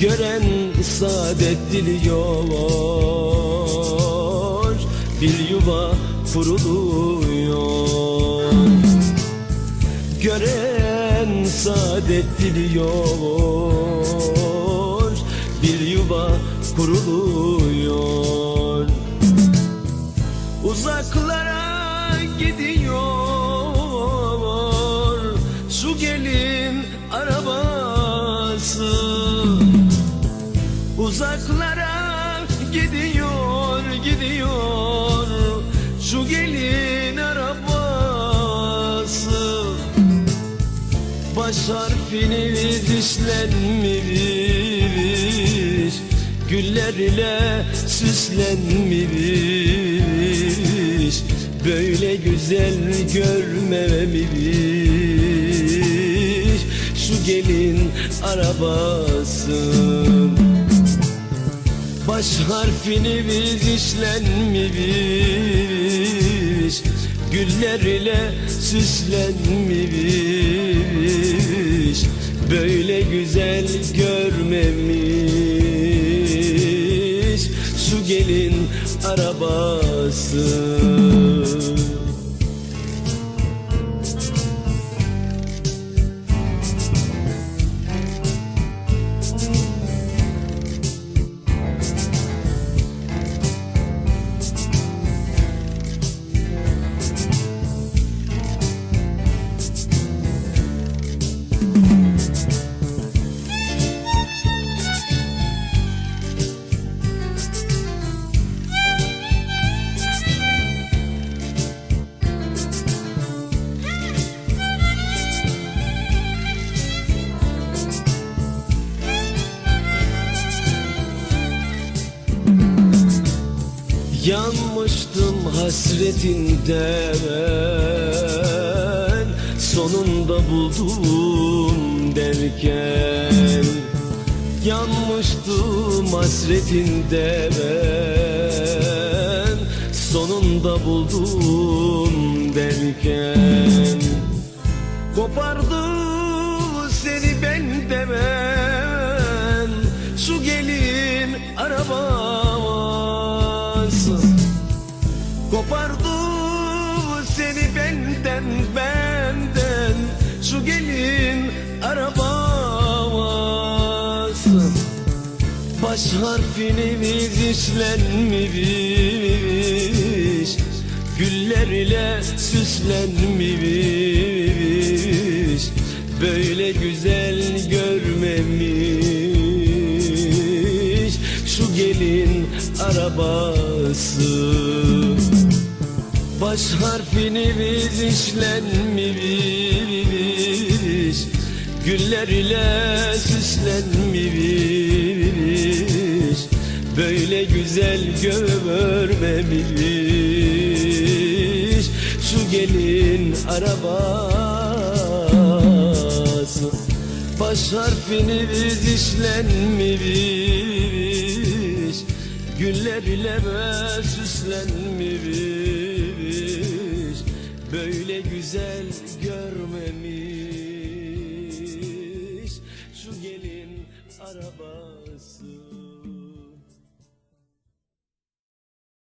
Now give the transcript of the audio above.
Gören saadet diliyor. Bir yuva kuruluyor. Gören saadet diliyor. Bir yuva kuruluyor. Uzaklara gidiyor Uzaklara gidiyor gidiyor. Şu gelin arabası. Baş harfiniz işlenmiş Güller ile süslenmiş Böyle güzel görmemiş Şu gelin arabası Baş harfini biz işlenmiş Güller ile süslenmiş Böyle güzel görmemiş. Şu gelin arabası Yanmıştım hasretinden Sonunda buldum derken. Yanmıştım hasretinden Sonunda buldum derken. Kopardı Şu gelin arabası Baş harfinimiz işlenmiş Güller ile süslenmiş Böyle güzel görmemiş. Şu gelin arabası Baş harfinimiz işlenmiş Güller ile süslenmiş Böyle güzel görmemiş Şu gelin arabası Baş harfinimiz işlenmiş Güller ile süslenmiş Böyle güzel görmemiş.